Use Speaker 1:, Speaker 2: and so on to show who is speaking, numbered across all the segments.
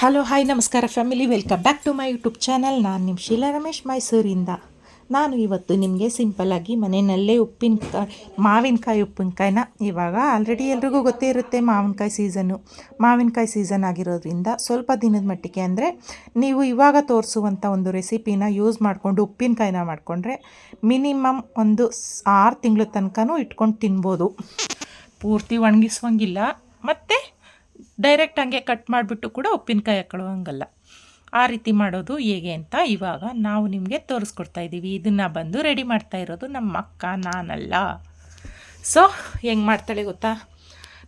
Speaker 1: Hello hi ನಮಸ್ಕಾರ family welcome back to my YouTube channel ನಾನು ನಿಮ್ಮ ಶೀಲಾ ರಮೇಶ್, ಮೈಸೂರಿಂದ. ನಾನು ಇವತ್ತು ನಿಮಗೆ ಸಿಂಪಲ್ಲಾಗಿ ಮನೆಯಲ್ಲೇ ಉಪ್ಪಿನಕಾಯಿ ಮಾವಿನಕಾಯಿ ಉಪ್ಪಿನಕಾಯಿನ ಇವಾಗ ಆಲ್ರೆಡಿ ಎಲ್ರಿಗೂ ಗೊತ್ತೇ ಇರುತ್ತೆ ಮಾವಿನಕಾಯಿ ಸೀಸನ್ನು ಮಾವಿನಕಾಯಿ ಸೀಸನ್ ಆಗಿರೋದ್ರಿಂದ ಸ್ವಲ್ಪ ದಿನದ ಮಟ್ಟಿಗೆ ಅಂದರೆ ನೀವು ಇವಾಗ ತೋರಿಸುವಂಥ ಒಂದು ರೆಸಿಪಿನ ಯೂಸ್ ಮಾಡಿಕೊಂಡು ಉಪ್ಪಿನಕಾಯಿನ ಮಾಡಿಕೊಂಡ್ರೆ ಮಿನಿಮಮ್ ಒಂದು ಆರು ತಿಂಗಳ ತನಕನೂ ಇಟ್ಕೊಂಡು ತಿನ್ಬೋದು. ಪೂರ್ತಿ ಒಣಗಿಸುವಂಗಿಲ್ಲ. ಮತ್ತು ಡೈರೆಕ್ಟ್ ಹಂಗೆ ಕಟ್ ಮಾಡಿಬಿಟ್ಟು ಕೂಡ ಉಪ್ಪಿನಕಾಯಿ ಹಾಕೊಳ್ಳೋಂಗಲ್ಲ ಆ ರೀತಿ ಮಾಡೋದು ಹೇಗೆ ಅಂತ ಇವಾಗ ನಾವು ನಿಮಗೆ ತೋರಿಸ್ಕೊಡ್ತಾ ಇದ್ದೀವಿ. ಇದನ್ನು ಬಂದು ರೆಡಿ ಮಾಡ್ತಾ ಇರೋದು ನಮ್ಮ ಅಕ್ಕ, ನಾನಲ್ಲ. ಸೊ ಹೆಂಗೆ ಮಾಡ್ತಾಳೆ ಗೊತ್ತಾ?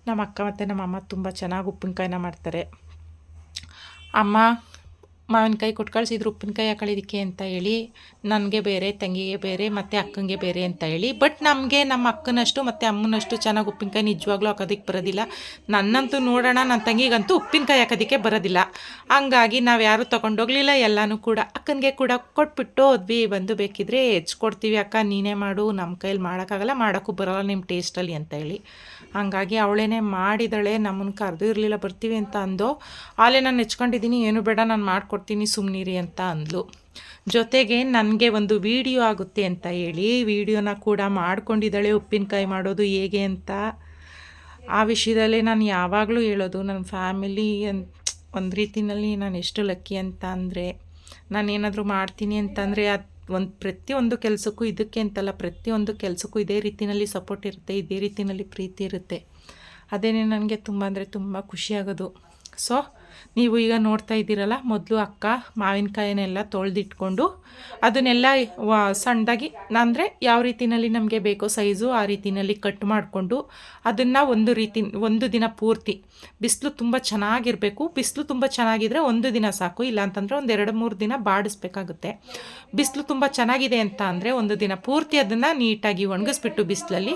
Speaker 1: ನಮ್ಮ ಅಕ್ಕ ಮತ್ತು ನಮ್ಮ ಅಮ್ಮ ತುಂಬ ಚೆನ್ನಾಗಿ ಉಪ್ಪಿನಕಾಯಿನ ಮಾಡ್ತಾರೆ. ಅಮ್ಮ ಮಾವಿನಕಾಯಿ ಕೊಟ್ಟು ಕಳಿಸಿದ್ರು ಉಪ್ಪಿನಕಾಯಿ ಹಾಕೊಳ್ಳೋದಕ್ಕೆ ಅಂತ ಹೇಳಿ, ನನಗೆ ಬೇರೆ, ತಂಗಿಗೆ ಬೇರೆ, ಮತ್ತು ಅಕ್ಕಂಗೆ ಬೇರೆ ಅಂತ ಹೇಳಿ. ಬಟ್ ನಮಗೆ ನಮ್ಮ ಅಕ್ಕನಷ್ಟು ಮತ್ತು ಅಮ್ಮನಷ್ಟು ಚೆನ್ನಾಗಿ ಉಪ್ಪಿನಕಾಯಿ ನಿಜವಾಗ್ಲೂ ಹಾಕೋದಕ್ಕೆ ಬರೋದಿಲ್ಲ. ನನ್ನಂತೂ ನೋಡೋಣ ನನ್ನ ತಂಗಿಗಂತೂ ಉಪ್ಪಿನಕಾಯಿ ಹಾಕೋದಕ್ಕೆ ಬರೋದಿಲ್ಲ. ಹಂಗಾಗಿ ನಾವು ಯಾರೂ ತೊಗೊಂಡೋಗ್ಲಿಲ್ಲ, ಎಲ್ಲನೂ ಕೂಡ. ಅಕ್ಕನಿಗೆ ಕೂಡ ಕೊಟ್ಬಿಟ್ಟು ಹೋದ್ವಿ, ಬಂದು ಬೇಕಿದ್ರೆ ಹೆಚ್ಕೊಡ್ತೀವಿ ಅಕ್ಕ, ನೀನೇ ಮಾಡು ನಮ್ಮ ಕೈಯಲ್ಲಿ ಮಾಡೋಕ್ಕಾಗಲ್ಲ, ಮಾಡೋಕ್ಕೂ ಬರೋಲ್ಲ ನಿಮ್ಮ ಟೇಸ್ಟಲ್ಲಿ ಅಂತ ಹೇಳಿ. ಹಂಗಾಗಿ ಅವಳೇನೆ ಮಾಡಿದಳೆ ನಮ್ಮನ್ನು ಕರೆದು ಇರಲಿಲ್ಲ ಬರ್ತೀವಿ ಅಂತ ಅಂದು ಆಲೇ ನಾನು ಹೆಚ್ಕೊಂಡಿದ್ದೀನಿ ಏನು ಬೇಡ, ನಾನು ಮಾಡಿಕೊಡ್ತೀನಿ. ಸುಮ್ಮನಿರಿ ಅಂತ ಅಂದ್ಲು. ಜೊತೆಗೆ ನನಗೆ ಒಂದು ವಿಡಿಯೋ ಆಗುತ್ತೆ ಅಂತ ಹೇಳಿ ವಿಡಿಯೋನ ಕೂಡ ಮಾಡ್ಕೊಂಡಿದ್ದಾಳೆ ಉಪ್ಪಿನಕಾಯಿ ಮಾಡೋದು ಹೇಗೆ ಅಂತ. ಆ ವಿಷಯದಲ್ಲೇ ನಾನು ಯಾವಾಗಲೂ ಹೇಳೋದು ನನ್ನ ಫ್ಯಾಮಿಲಿ ಅಂತ ಒಂದು ರೀತಿಯಲ್ಲಿ ನಾನು ಎಷ್ಟು ಲಕ್ಕಿ ಅಂತ ಅಂದರೆ ನಾನೇನಾದರೂ ಮಾಡ್ತೀನಿ ಅಂತಂದರೆ ಅದು ಒಂದು ಪ್ರತಿಯೊಂದು ಕೆಲಸಕ್ಕೂ ಇದಕ್ಕೆ ಅಂತಲ್ಲ ಪ್ರತಿಯೊಂದು ಕೆಲಸಕ್ಕೂ ಇದೇ ರೀತಿಯಲ್ಲಿ ಸಪೋರ್ಟ್ ಇರುತ್ತೆ, ಇದೇ ರೀತಿಯಲ್ಲಿ ಪ್ರೀತಿ ಇರುತ್ತೆ. ಅದೇನೇ ನನಗೆ ತುಂಬ ಅಂದರೆ ತುಂಬ ಖುಷಿಯಾಗೋದು ಸೊ ನೀವು ಈಗ ನೋಡ್ತಾ ಇದ್ದೀರಲ್ಲ, ಮೊದಲು ಅಕ್ಕ ಮಾವಿನಕಾಯಿನೆಲ್ಲ ತೊಳೆದಿಟ್ಕೊಂಡು ಅದನ್ನೆಲ್ಲ ಸಣ್ಣದಾಗಿ, ಅಂದರೆ ಯಾವ ರೀತಿಯಲ್ಲಿ ನಮಗೆ ಬೇಕೋ ಸೈಜು ಆ ರೀತಿಯಲ್ಲಿ ಕಟ್ ಮಾಡಿಕೊಂಡು ಅದನ್ನು ಒಂದು ರೀತಿ, ಒಂದು ದಿನ ಪೂರ್ತಿ ಬಿಸಿಲು ತುಂಬ ಚೆನ್ನಾಗಿರಬೇಕು. ಬಿಸಿಲು ತುಂಬ ಚೆನ್ನಾಗಿದ್ದರೆ ಒಂದು ದಿನ ಸಾಕು ಇಲ್ಲ ಅಂತಂದರೆ ಒಂದು ಎರಡು ಮೂರು ದಿನ ಬಾಡಿಸ್ಬೇಕಾಗುತ್ತೆ. ಬಿಸಿಲು ತುಂಬ ಚೆನ್ನಾಗಿದೆ ಅಂತ ಅಂದರೆ ಒಂದು ದಿನ ಪೂರ್ತಿ ಅದನ್ನು ನೀಟಾಗಿ ಒಣಗಿಸ್ಬಿಟ್ಟು ಬಿಸಿಲಲ್ಲಿ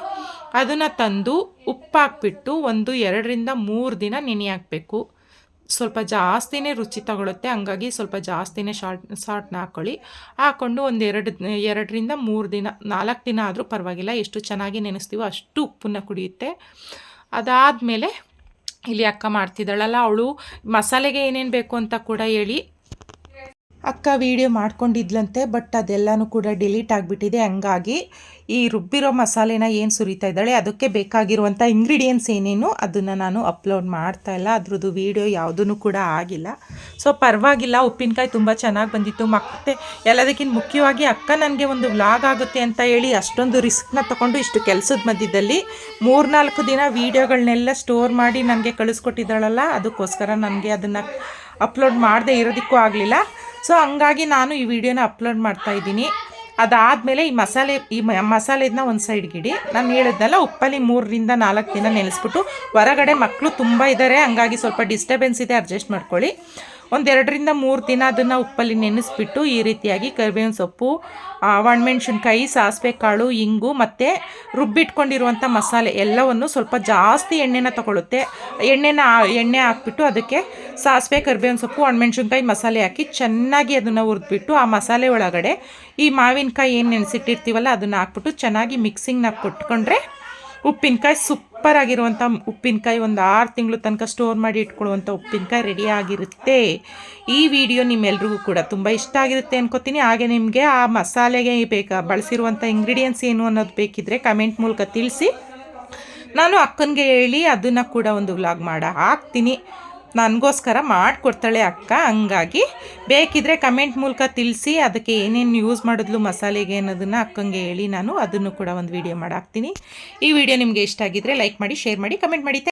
Speaker 1: ಅದನ್ನು ತಂದು ಉಪ್ಪು ಹಾಕ್ಬಿಟ್ಟು ಒಂದು ಎರಡರಿಂದ ಮೂರು ದಿನ ನೆನೆ ಹಾಕಬೇಕು. ಸ್ವಲ್ಪ ಜಾಸ್ತಿನೇ ರುಚಿ ತಗೊಳುತ್ತೆ, ಹಂಗಾಗಿ ಸ್ವಲ್ಪ ಜಾಸ್ತಿನೇ ಶಾರ್ಟ್ ಸಾಲ್ಟ್ನ ಹಾಕ್ಕೊಳ್ಳಿ ಹಾಕ್ಕೊಂಡು ಒಂದು ಎರಡು, ಎರಡರಿಂದ ಮೂರು ದಿನ, ನಾಲ್ಕು ದಿನ ಆದರೂ ಪರವಾಗಿಲ್ಲ, ಎಷ್ಟು ಚೆನ್ನಾಗಿ ನೆನೆಸ್ತೀವೋ ಅಷ್ಟು ಉಪ್ಪನ್ನು ಕುಡಿಯುತ್ತೆ. ಅದಾದಮೇಲೆ ಇಲ್ಲಿ ಅಕ್ಕ ಮಾಡ್ತಿದ್ದಾಳಲ್ಲ, ಅವಳು ಮಸಾಲೆಗೆ ಏನೇನು ಬೇಕು ಅಂತ ಕೂಡ ಹೇಳಿ ಅಕ್ಕ ವಿಡಿಯೋ ಮಾಡ್ಕೊಂಡಿದ್ಲಂತೆ ಬಟ್ ಅದೆಲ್ಲನೂ ಕೂಡ ಡಿಲೀಟ್ ಆಗಿಬಿಟ್ಟಿದೆ. ಹಂಗಾಗಿ ಈ ರುಬ್ಬಿರೋ ಮಸಾಲೆನ ಏನು ಸುರಿತಾ ಇದ್ದಾಳೆ, ಅದಕ್ಕೆ ಬೇಕಾಗಿರುವಂಥ ಇಂಗ್ರೀಡಿಯೆಂಟ್ಸ್ ಏನೇನು ಅದನ್ನು ನಾನು ಅಪ್ಲೋಡ್ ಮಾಡ್ತಾ ಇಲ್ಲ. ಅದ್ರದ್ದು ವೀಡಿಯೋ ಯಾವುದೂ ಕೂಡ ಆಗಿಲ್ಲ. ಸೊ ಪರವಾಗಿಲ್ಲ, ಉಪ್ಪಿನಕಾಯಿ ತುಂಬ ಚೆನ್ನಾಗಿ ಬಂದಿತ್ತು. ಮತ್ತೆ ಎಲ್ಲದಕ್ಕಿಂತ ಮುಖ್ಯವಾಗಿ ಅಕ್ಕ ನನಗೆ ಒಂದು ವ್ಲಾಗ್ ಆಗುತ್ತೆ ಅಂತ ಹೇಳಿ ಅಷ್ಟೊಂದು ರಿಸ್ಕ್ನ ತಗೊಂಡು ಇಷ್ಟು ಕೆಲಸದ ಮಧ್ಯದಲ್ಲಿ ಮೂರ್ನಾಲ್ಕು ದಿನ ವೀಡಿಯೋಗಳನ್ನೆಲ್ಲ ಸ್ಟೋರ್ ಮಾಡಿ ನನಗೆ ಕಳಿಸ್ಕೊಟ್ಟಿದ್ದಾಳಲ್ಲ, ಅದಕ್ಕೋಸ್ಕರ ನನಗೆ ಅದನ್ನು ಅಪ್ಲೋಡ್ ಮಾಡದೇ ಇರೋದಕ್ಕೂ ಆಗಲಿಲ್ಲ. ಸೊ ಹಂಗಾಗಿ ನಾನು ಈ ವಿಡಿಯೋನ ಅಪ್ಲೋಡ್ ಮಾಡ್ತಾ ಇದ್ದೀನಿ. ಅದಾದಮೇಲೆ ಈ ಮಸಾಲೆ, ಈ ಮಸಾಲೆದನ್ನ ಒಂದು ಸೈಡ್ಗಿಡಿ ನಾನು ಹೇಳಿದ್ನಲ್ಲ, ಉಪ್ಪಲ್ಲಿ ಮೂರರಿಂದ ನಾಲ್ಕು ದಿನ ನೆನೆಸ್ಬಿಟ್ಟು ಹೊರಗಡೆ ಮಕ್ಕಳು ತುಂಬ ಇದ್ದಾರೆ ಹಂಗಾಗಿ ಸ್ವಲ್ಪ ಡಿಸ್ಟರ್ಬೆನ್ಸ್ ಇದೆ ಅಡ್ಜಸ್ಟ್ ಮಾಡ್ಕೊಳ್ಳಿ. ಒಂದೆರಡರಿಂದ ಮೂರು ದಿನ ಅದನ್ನು ಉಪ್ಪಲ್ಲಿ ನೆನೆಸ್ಬಿಟ್ಟು ಈ ರೀತಿಯಾಗಿ ಕರಿಬೇವಿನ ಸೊಪ್ಪು ಒಣಮೆಣ್ಸಿನ್ಕಾಯಿ ಸಾಸಿವೆ ಕಾಳು, ಇಂಗು ಮತ್ತು ರುಬ್ಬಿಟ್ಕೊಂಡಿರುವಂಥ ಮಸಾಲೆ ಎಲ್ಲವನ್ನು ಸ್ವಲ್ಪ ಜಾಸ್ತಿ ಎಣ್ಣೆನ ತಗೊಳ್ಳುತ್ತೆ ಎಣ್ಣೆನ ಎಣ್ಣೆ ಹಾಕ್ಬಿಟ್ಟು ಅದಕ್ಕೆ ಸಾಸಿವೆ, ಕರಿಬೇವಿನ ಸೊಪ್ಪು ಒಣಮೆಣ್ಸಿನ್ಕಾಯಿ ಮಸಾಲೆ ಹಾಕಿ ಚೆನ್ನಾಗಿ ಅದನ್ನು ಹುರಿದ್ಬಿಟ್ಟು ಆ ಮಸಾಲೆ ಒಳಗಡೆ ಈ ಮಾವಿನಕಾಯಿ ಏನು ನೆನೆಸಿಟ್ಟಿರ್ತೀವಲ್ಲ ಅದನ್ನು ಹಾಕ್ಬಿಟ್ಟು ಚೆನ್ನಾಗಿ ಮಿಕ್ಸಿಂಗ್ನ ಕೊಟ್ಕೊಂಡ್ರೆ ಉಪ್ಪಿನಕಾಯಿ ಸೂಪರ್ ಆಗಿರುವಂಥ ಉಪ್ಪಿನಕಾಯಿ ಒಂದು ಆರು ತಿಂಗಳು ತನಕ ಸ್ಟೋರ್ ಮಾಡಿ ಇಟ್ಕೊಳ್ಳುವಂಥ ಉಪ್ಪಿನಕಾಯಿ ರೆಡಿ ಆಗಿರುತ್ತೆ. ಈ ವಿಡಿಯೋ ನಿಮ್ಮೆಲ್ರಿಗೂ ಕೂಡ ತುಂಬ ಇಷ್ಟ ಆಗಿರುತ್ತೆ ಅನ್ಕೋತೀನಿ. ಹಾಗೆ ನಿಮಗೆ ಆ ಮಸಾಲೆಗೆ ಬೇಕಾ ಬಳಸಿರುವಂಥ ಇಂಗ್ರೀಡಿಯೆಂಟ್ಸ್ ಏನು ಅನ್ನೋದು ಬೇಕಿದ್ರೆ ಕಮೆಂಟ್ ಮೂಲಕ ತಿಳಿಸಿ. ನಾನು ಅಕ್ಕನಿಗೆ ಹೇಳಿ ಅದನ್ನು ಕೂಡ ಒಂದು ವ್ಲಾಗ್ ಮಾಡ ಹಾಕ್ತೀನಿ. ನನಗೋಸ್ಕರ ಮಾಡಿಕೊಡ್ತಾಳೆ ಅಕ್ಕ, ಹಂಗಾಗಿ ಬೇಕಿದ್ರೆ ಕಮೆಂಟ್ ಮೂಲಕ ತಿಳಿಸಿ, ಅದಕ್ಕೆ ಏನೇನು ಯೂಸ್ ಮಾಡಿದ್ಲು, ಮಸಾಲೆಗೆ ಅನ್ನೋದನ್ನು ಅಕ್ಕಂಗೆ ಹೇಳಿ ನಾನು ಅದನ್ನು ಕೂಡ ಒಂದು ವೀಡಿಯೋ ಮಾಡಾಕ್ತೀನಿ. ಈ ವಿಡಿಯೋ ನಿಮಗೆ ಇಷ್ಟ ಆಗಿದ್ದರೆ ಲೈಕ್ ಮಾಡಿ ಶೇರ್ ಮಾಡಿ ಕಮೆಂಟ್ ಮಾಡಿ.